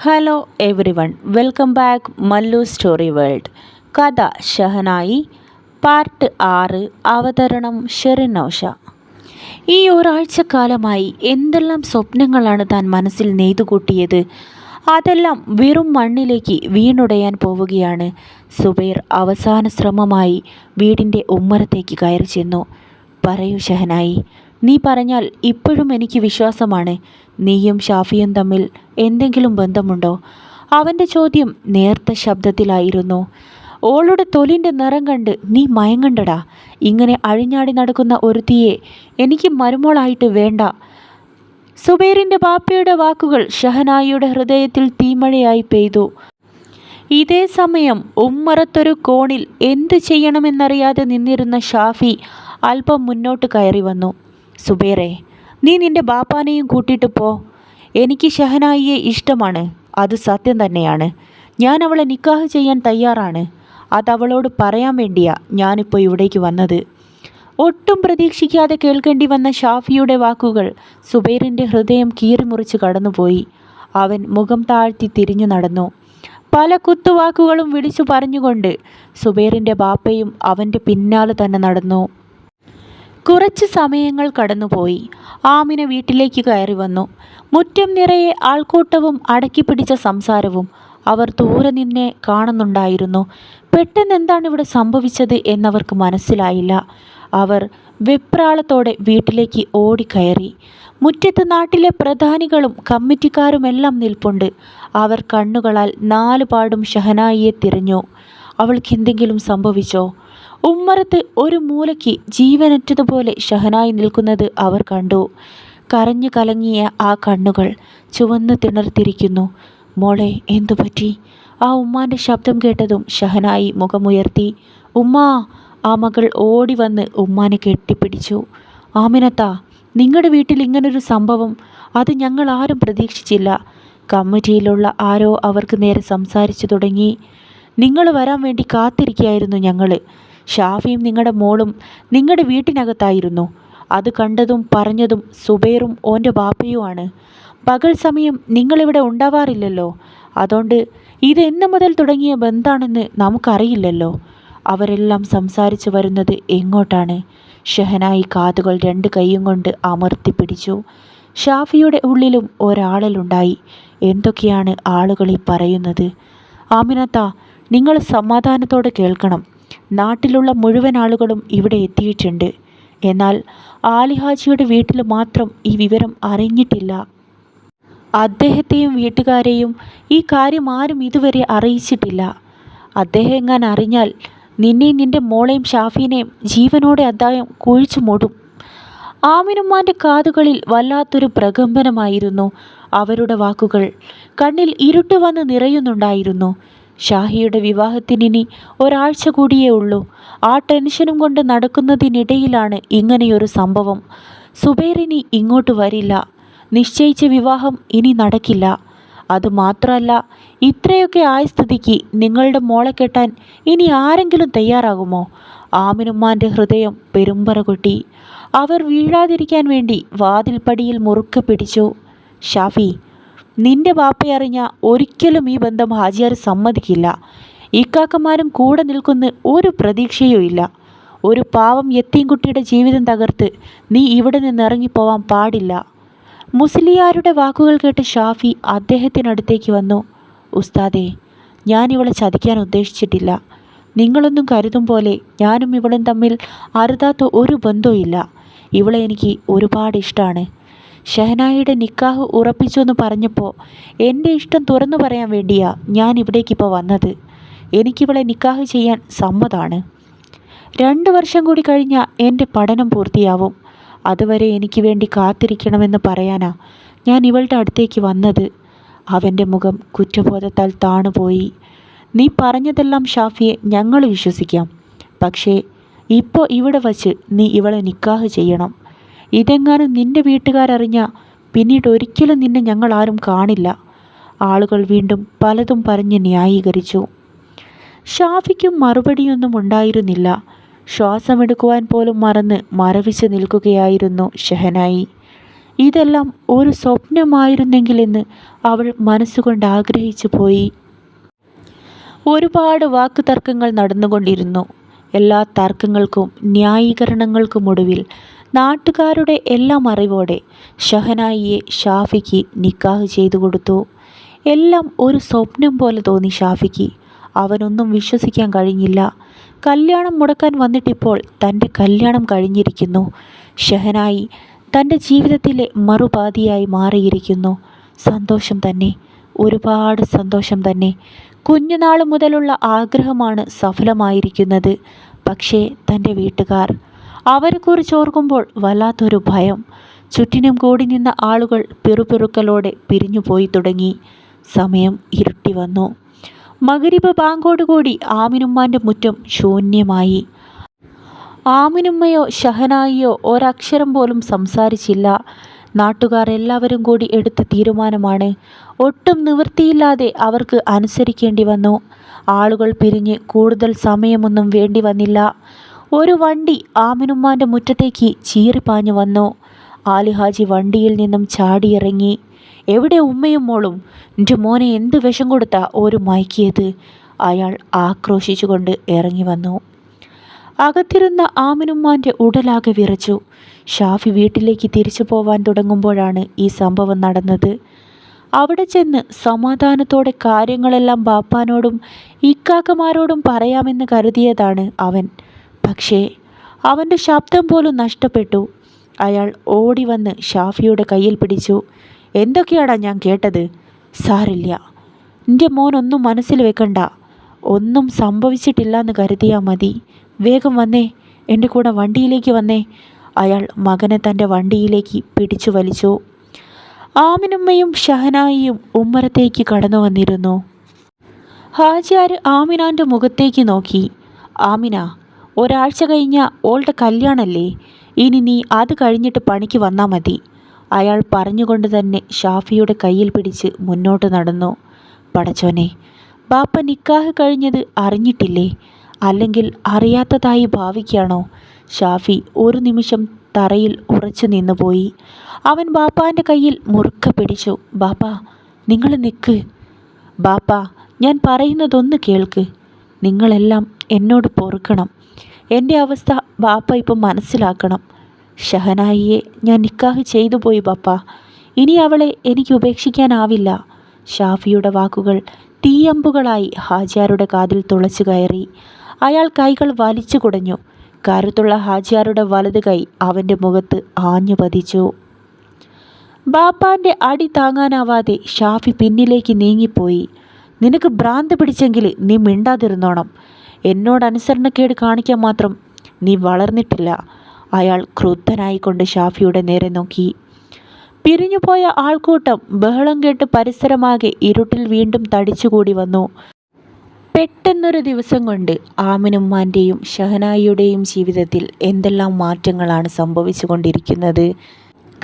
Hello everyone welcome back Mallu story world കഥ shehnai part ആറ് അവതരണം ഷെറിൻ നൌഷ. ഈ ഒരാഴ്ചക്കാലമായി എന്തെല്ലാം സ്വപ്നങ്ങളാണ് താൻ മനസ്സിൽ നെയ്തുകൂട്ടിയത്? അതെല്ലാം വെറും മണ്ണിലേക്ക് വീണുടയാൻ പോവുകയാണ്. സുബൈർ അവസാന ശ്രമമായി വീടിന്റെ ഉമ്മറത്തേക്ക് കയറി ചെന്നു പറയൂ ഷഹനായി നീ പറഞ്ഞാൽ ഇപ്പോഴും എനിക്ക് വിശ്വാസമാണ്. നീയും ഷാഫിയും തമ്മിൽ എന്തെങ്കിലും ബന്ധമുണ്ടോ? അവന്റെ ചോദ്യം നേർത്ത ശബ്ദത്തിലായിരുന്നു. ഓളുടെ തൊലിന്റെ നിറം കണ്ട് നീ മയങ്ങണ്ടടാ. ഇങ്ങനെ അഴിഞ്ഞാടി നടക്കുന്ന ഒരുത്തിയെ എനിക്ക് മരുമോളായിട്ട് വേണ്ട. സുബൈറിന്റെ ബാപ്പയുടെ വാക്കുകൾ ഷഹനായിയുടെ ഹൃദയത്തിൽ തീമഴയായി പെയ്തു. ഇതേ സമയം ഉമ്മറത്തൊരു കോണിൽ എന്തു ചെയ്യണമെന്നറിയാതെ നിന്നിരുന്ന ഷാഫി അല്പം മുന്നോട്ട് കയറി വന്നു. സുബൈറെ നീ നിന്റെ ബാപ്പാനെയും കൂട്ടിയിട്ട് പോ. എനിക്ക് ഷഹനായിയെ ഇഷ്ടമാണ്. അത് സത്യം തന്നെയാണ്. ഞാൻ അവളെ നിക്കാഹ് ചെയ്യാൻ തയ്യാറാണ്. അത് അവളോട് പറയാൻ വേണ്ടിയാ ഞാനിപ്പോൾ ഇവിടേക്ക് വന്നത്. ഒട്ടും പ്രതീക്ഷിക്കാതെ കേൾക്കേണ്ടി വന്ന ഷാഫിയുടെ വാക്കുകൾ സുബൈറിന്റെ ഹൃദയം കീറിമുറിച്ച് കടന്നുപോയി. അവൻ മുഖം താഴ്ത്തി തിരിഞ്ഞു നടന്നു. പല കുത്തുവാക്കുകളും വിളിച്ചു പറഞ്ഞുകൊണ്ട് സുബൈറിന്റെ ബാപ്പയും അവന്റെ പിന്നാലെ തന്നെ നടന്നു. കുറച്ച് സമയങ്ങൾ കടന്നുപോയി. ആമിന വീട്ടിലേക്ക് കയറി വന്നു. മുറ്റം നിറയെ ആൾക്കൂട്ടവും അടക്കിപ്പിടിച്ച സംസാരവും അവർ ദൂരെ നിന്നെ കാണുന്നുണ്ടായിരുന്നു. പെട്ടെന്ന് എന്താണ് ഇവിടെ സംഭവിച്ചത് എന്നവർക്ക് മനസ്സിലായില്ല. അവർ വെപ്രാളത്തോടെ വീട്ടിലേക്ക് ഓടിക്കയറി. മുറ്റത്ത് നാട്ടിലെ പ്രധാനികളും കമ്മിറ്റിക്കാരുമെല്ലാം നിൽപ്പുണ്ട്. അവർ കണ്ണുകളാൽ നാലുപാടും ഷഹനായിയെ തിരഞ്ഞു. അവൾക്ക് എന്തെങ്കിലും സംഭവിച്ചോ? ഉമ്മറത്ത് ഒരു മൂലയ്ക്ക് ജീവനറ്റതുപോലെ ഷഹനായി നിൽക്കുന്നത് അവർ കണ്ടു. കരഞ്ഞു കലങ്ങിയ ആ കണ്ണുകൾ ചുവന്ന് തിണർത്തിരിക്കുന്നു. മോളെ എന്തു പറ്റി? ആ ഉമ്മാന്റെ ശബ്ദം കേട്ടതും ഷഹനായി മുഖമുയർത്തി. ഉമ്മാ! ആ മകൾ ഓടി വന്ന് ഉമ്മാനെ കെട്ടിപ്പിടിച്ചു. ആമിനത്ത നിങ്ങളുടെ വീട്ടിൽ ഇങ്ങനൊരു സംഭവം അത് ഞങ്ങൾ ആരും പ്രതീക്ഷിച്ചില്ല. കമ്മിറ്റിയിലുള്ള ആരോ അവർക്ക് നേരെ സംസാരിച്ചു തുടങ്ങി. നിങ്ങൾ വരാൻ വേണ്ടി കാത്തിരിക്കുകയായിരുന്നു ഞങ്ങൾ ഷാഫിയും നിങ്ങളുടെ മോളും നിങ്ങളുടെ വീട്ടിനകത്തായിരുന്നു. അത് കണ്ടതും പറഞ്ഞതും സുബൈറും ഓന്റെ ബാപ്പയുമാണ് പകൽ സമയം നിങ്ങളിവിടെ ഉണ്ടാവാറില്ലല്ലോ. അതുകൊണ്ട് ഇത് എന്ന് മുതൽ തുടങ്ങിയ ബന്ധാണെന്ന് നമുക്കറിയില്ലല്ലോ. അവരെല്ലാം സംസാരിച്ചു വരുന്നത് എങ്ങോട്ടാണ്? ഷഹനായി കാതുകൾ രണ്ട് കൈയും കൊണ്ട് അമർത്തി പിടിച്ചു. ഷാഫിയുടെ ഉള്ളിലും ഒരാളലുണ്ടായി എന്തൊക്കെയാണ് ആളുകൾ ഈ പറയുന്നത്? ആമിനത്ത നിങ്ങൾ സമാധാനത്തോടെ കേൾക്കണം. നാട്ടിലുള്ള മുഴുവൻ ആളുകളും ഇവിടെ എത്തിയിട്ടുണ്ട്. എന്നാൽ ആലിഹാജിയുടെ വീട്ടിൽ മാത്രം ഈ വിവരം അറിഞ്ഞിട്ടില്ല. അദ്ദേഹത്തെയും വീട്ടുകാരെയും ഈ കാര്യം ആരും ഇതുവരെ അറിയിച്ചിട്ടില്ല. അദ്ദേഹം എങ്ങാൻ അറിഞ്ഞാൽ നിന്നെയും നിന്റെ മോളെയും ഷാഫീനെയും ജീവനോടെ അദ്ദേഹം കുഴിച്ചു മൂടും. ആമിനുമ്മാന്റെ കാതുകളിൽ വല്ലാത്തൊരു പ്രകമ്പനമായിരുന്നു അവരുടെ വാക്കുകൾ. കണ്ണിൽ ഇരുട്ട് വന്ന് നിറയുന്നുണ്ടായിരുന്നു. ഷാഹിയുടെ വിവാഹത്തിനിനി ഒരാഴ്ച കൂടിയേ ഉള്ളൂ. ആ ടെൻഷനും കൊണ്ട് നടക്കുന്നതിനിടയിലാണ് ഇങ്ങനെയൊരു സംഭവം. സുബൈറിനി ഇങ്ങോട്ട് വരില്ല. നിശ്ചയിച്ച വിവാഹം ഇനി നടക്കില്ല. അതുമാത്രമല്ല ഇത്രയൊക്കെ ആയ സ്ഥിതിക്ക് നിങ്ങളുടെ മോളെ കെട്ടാൻ ഇനി ആരെങ്കിലും തയ്യാറാകുമോ? ആമിനുമ്മാന്റെ ഹൃദയം പെരുമ്പറ കൊട്ടി. അവർ വീഴാതിരിക്കാൻ വേണ്ടി വാതിൽപ്പടിയിൽ മുറുക്കെ പിടിച്ചു. ഷാഫി നിന്റെ ബാപ്പയറിഞ്ഞ ഒരിക്കലും ഈ ബന്ധം ഹാജിയാർ സമ്മതിക്കില്ല. ഇക്കാക്കന്മാരും കൂടെ നിൽക്കുന്ന ഒരു പ്രതീക്ഷയും ഇല്ല. ഒരു പാവം കുട്ടിയുടെ ജീവിതം തകർത്ത് നീ ഇവിടെ നിന്ന് ഇറങ്ങിപ്പോവാൻ പാടില്ല. മുസ്ലിയാരുടെ വാക്കുകൾ കേട്ട് ഷാഫി അദ്ദേഹത്തിനടുത്തേക്ക് വന്നു ഉസ്താദേ ഞാൻ ഇവളെ ചതിക്കാൻ ഉദ്ദേശിച്ചിട്ടില്ല. നിങ്ങളൊന്നും കരുതും പോലെ ഞാനും ഇവളും തമ്മിൽ അരുതാത്ത ഒരു ബന്ധവും ഇവളെ എനിക്ക് ഒരുപാട് ഇഷ്ടമാണ് ഷഹനായിയുടെ നിക്കാഹ് ഉറപ്പിച്ചു എന്ന് പറഞ്ഞപ്പോൾ എന്റെ ഇഷ്ടം തുറന്നു പറയാൻ വേണ്ടിയാ ഞാൻ ഇവിടേക്കിപ്പോൾ വന്നത്. എനിക്കിവളെ നിക്കാഹ് ചെയ്യാൻ സമ്മതമാണ് രണ്ട് വർഷം കൂടി കഴിഞ്ഞാൽ എന്റെ പഠനം പൂർത്തിയാവും. അതുവരെ എനിക്ക് വേണ്ടി കാത്തിരിക്കണമെന്ന് പറയാനാ ഞാൻ ഇവളുടെ അടുത്തേക്ക് വന്നത്. അവന്റെ മുഖം കുറ്റബോധത്താൽ താണുപോയി. നീ പറഞ്ഞതെല്ലാം ഷാഫിയെ ഞങ്ങൾ വിശ്വസിക്കാം. പക്ഷേ ഇപ്പോൾ ഇവിടെ വച്ച് നീ ഇവളെ നിക്കാഹ് ചെയ്യണം. ഇതെങ്ങാനും നിന്റെ വീട്ടുകാരറിഞ്ഞ പിന്നീട് ഒരിക്കലും നിന്നെ ഞങ്ങൾ ആരും കാണില്ല. ആളുകൾ വീണ്ടും പലതും പറഞ്ഞ് ന്യായീകരിച്ചു. ഷാഫിക്കും മറുപടിയൊന്നും ഉണ്ടായിരുന്നില്ല. ശ്വാസമെടുക്കുവാൻ പോലും മറന്ന് മരവിച്ച് നിൽക്കുകയായിരുന്നു ഷെഹനായി. ഇതെല്ലാം ഒരു സ്വപ്നമായിരുന്നെങ്കിലെന്ന് അവൾ മനസ്സുകൊണ്ട് ആഗ്രഹിച്ചു പോയി. ഒരുപാട് വാക്ക് തർക്കങ്ങൾ നടന്നുകൊണ്ടിരുന്നു. എല്ലാ തർക്കങ്ങൾക്കും ന്യായീകരണങ്ങൾക്കുമൊടുവിൽ നാട്ടുകാരുടെ എല്ലാം അറിവോടെ ഷഹനായിയെ ഷാഫിക്ക് നിക്കാഹ് ചെയ്തു കൊടുത്തു. എല്ലാം ഒരു സ്വപ്നം പോലെ തോന്നി ഷാഫിക്ക്. അവനൊന്നും വിശ്വസിക്കാൻ കഴിഞ്ഞില്ല. കല്യാണം മുടക്കാൻ വന്നിട്ടിപ്പോൾ തന്റെ കല്യാണം കഴിഞ്ഞിരിക്കുന്നു. ഷഹനായി തന്റെ ജീവിതത്തിലെ മറുപാതിയായി മാറിയിരിക്കുന്നു. സന്തോഷം തന്നെ. ഒരുപാട് സന്തോഷം തന്നെ. കുഞ്ഞുനാൾ മുതലുള്ള ആഗ്രഹമാണ് സഫലമായിരിക്കുന്നത്. പക്ഷേ തന്റെ വീട്ടുകാർ അവരെക്കുറിച്ച് ഓർക്കുമ്പോൾ വല്ലാത്തൊരു ഭയം. ചുറ്റിനും കൂടി നിന്ന ആളുകൾ പിറുപിറുക്കലോടെ പിരിഞ്ഞുപോയി തുടങ്ങി. സമയം ഇരുട്ടി വന്നു. മകരിബ് ബാങ്കോടുകൂടി ആമിനുമ്മാന്റെ മുറ്റം ശൂന്യമായി. ആമിനുമ്മയോ ഷഹനായിയോ ഒരക്ഷരം പോലും സംസാരിച്ചില്ല. നാട്ടുകാർ എല്ലാവരും കൂടി എടുത്ത തീരുമാനമാണ്. ഒട്ടും നിവൃത്തിയില്ലാതെ അവർക്ക് അനുസരിക്കേണ്ടി വന്നു. ആളുകൾ പിരിഞ്ഞ് കൂടുതൽ സമയമൊന്നും വേണ്ടി വന്നില്ല. ഒരു വണ്ടി ആമിനുമ്മാന്റെ മുറ്റത്തേക്ക് ചീറിപ്പാഞ്ഞു വന്നു. ആലിഹാജി വണ്ടിയിൽ നിന്നും ചാടിയിറങ്ങി. എവിടെ ഉമ്മയും മോളും? എന്റെ മോനെ എന്ത് വിഷം കൊടുത്ത ഒരു മയക്കിയത്? അയാൾ ആക്രോശിച്ചുകൊണ്ട് ഇറങ്ങി വന്നു. അകത്തിരുന്ന ആമിനുമ്മാന്റെ ഉടലാകെ വിറച്ചു. ഷാഫി വീട്ടിലേക്ക് തിരിച്ചു പോവാൻ തുടങ്ങുമ്പോഴാണ് ഈ സംഭവം നടന്നത്. അവിടെ ചെന്ന് സമാധാനത്തോടെ കാര്യങ്ങളെല്ലാം ബാപ്പാനോടും ഇക്കാക്കമാരോടും പറയാമെന്ന് കരുതിയതാണ് അവൻ. പക്ഷേ അവന്റെ ശബ്ദം പോലും നഷ്ടപ്പെട്ടു. അയാൾ ഓടി വന്ന് ഷാഫിയുടെ കയ്യിൽ പിടിച്ചു. എന്തൊക്കെയാടാ ഞാൻ കേട്ടത്? സാരില്ല എന്റെ മോനൊന്നും മനസ്സിൽ വെക്കണ്ട. ഒന്നും സംഭവിച്ചിട്ടില്ല എന്ന് കരുതിയാൽ മതി. വേഗം വന്നേ. എന്റെ കൂടെ വണ്ടിയിലേക്ക് വന്നേ. അയാൾ മകനെ തന്റെ വണ്ടിയിലേക്ക് പിടിച്ചു വലിച്ചു. ആമിനമ്മയും ഷഹനായിയും ഉമ്മറത്തേക്ക് കടന്നു വന്നിരുന്നു. ഹാജിയാർ ആമിനാന്റെ മുഖത്തേക്ക് നോക്കി. ആമിന ഒരാഴ്ച കഴിഞ്ഞ ഓളുടെ കല്യാണല്ലേ? ഇനി നീ അത് കഴിഞ്ഞിട്ട് പണിക്ക് വന്നാൽ മതി. അയാൾ പറഞ്ഞുകൊണ്ട് തന്നെ ഷാഫിയുടെ കയ്യിൽ പിടിച്ച് മുന്നോട്ട് നടന്നു. പടച്ചോനെ ബാപ്പ നിക്കാഹ് കഴിഞ്ഞത് അറിഞ്ഞിട്ടില്ലേ? അല്ലെങ്കിൽ അറിയാത്തതായി ഭാവിക്കുകയാണോ ഷാഫി ഒരു നിമിഷം തറയിൽ ഉറച്ചു നിന്നുപോയി അവൻ ബാപ്പാന്റെ കയ്യിൽ മുറുക്ക പിടിച്ചു. ബാപ്പ നിങ്ങൾ നിൽക്ക് ബാപ്പ ഞാൻ പറയുന്നതൊന്ന് കേൾക്ക്. നിങ്ങളെല്ലാം എന്നോട് പൊറുക്കണം. എന്റെ അവസ്ഥ ബാപ്പ ഇപ്പം മനസ്സിലാക്കണം. ഷഹനായിയെ ഞാൻ നിക്കാഹ് ചെയ്തു പോയി ബാപ്പ ഇനി അവളെ എനിക്ക് ഉപേക്ഷിക്കാനാവില്ല. ഷാഫിയുടെ വാക്കുകൾ തീയമ്പുകളായി ഹാജിയാരുടെ കാതിൽ തുളച്ചു കയറി. അയാൾ കൈകൾ വലിച്ചു കുടഞ്ഞു. കരുത്തുള്ള ഹാജിയാരുടെ വലത് കൈ അവന്റെ മുഖത്ത് ആഞ്ഞു പതിച്ചു. ബാപ്പാന്റെ അടി താങ്ങാനാവാതെ ഷാഫി പിന്നിലേക്ക് നീങ്ങിപ്പോയി. നിനക്ക് ഭ്രാന്ത് പിടിച്ചെങ്കിൽ നീ മിണ്ടാതിരുന്നോണം. എന്നോട് അനുസരണക്കേട് കാണിക്കാൻ മാത്രം നീ വളർന്നിട്ടില്ല. അയാൾ ക്രുദ്ധനായിക്കൊണ്ട് ഷാഫിയുടെ നേരെ നോക്കി. പിരിഞ്ഞുപോയ ആൾക്കൂട്ടം ബഹളം കേട്ട് പരിസരമാകെ ഇരുട്ടിൽ വീണ്ടും തടിച്ചുകൂടി വന്നു. പെട്ടെന്നൊരു ദിവസം കൊണ്ട് ആമിനുമ്മാന്റെയും ഷഹനായിയുടെയും ജീവിതത്തിൽ എന്തെല്ലാം മാറ്റങ്ങളാണ് സംഭവിച്ചു കൊണ്ടിരിക്കുന്നത്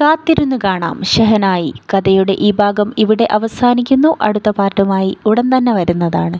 കാത്തിരുന്നു കാണാം ഷഹനായി. കഥയുടെ ഈ ഭാഗം ഇവിടെ അവസാനിക്കുന്നു. അടുത്ത പാട്ടുമായി ഉടൻ തന്നെ വരുന്നതാണ്.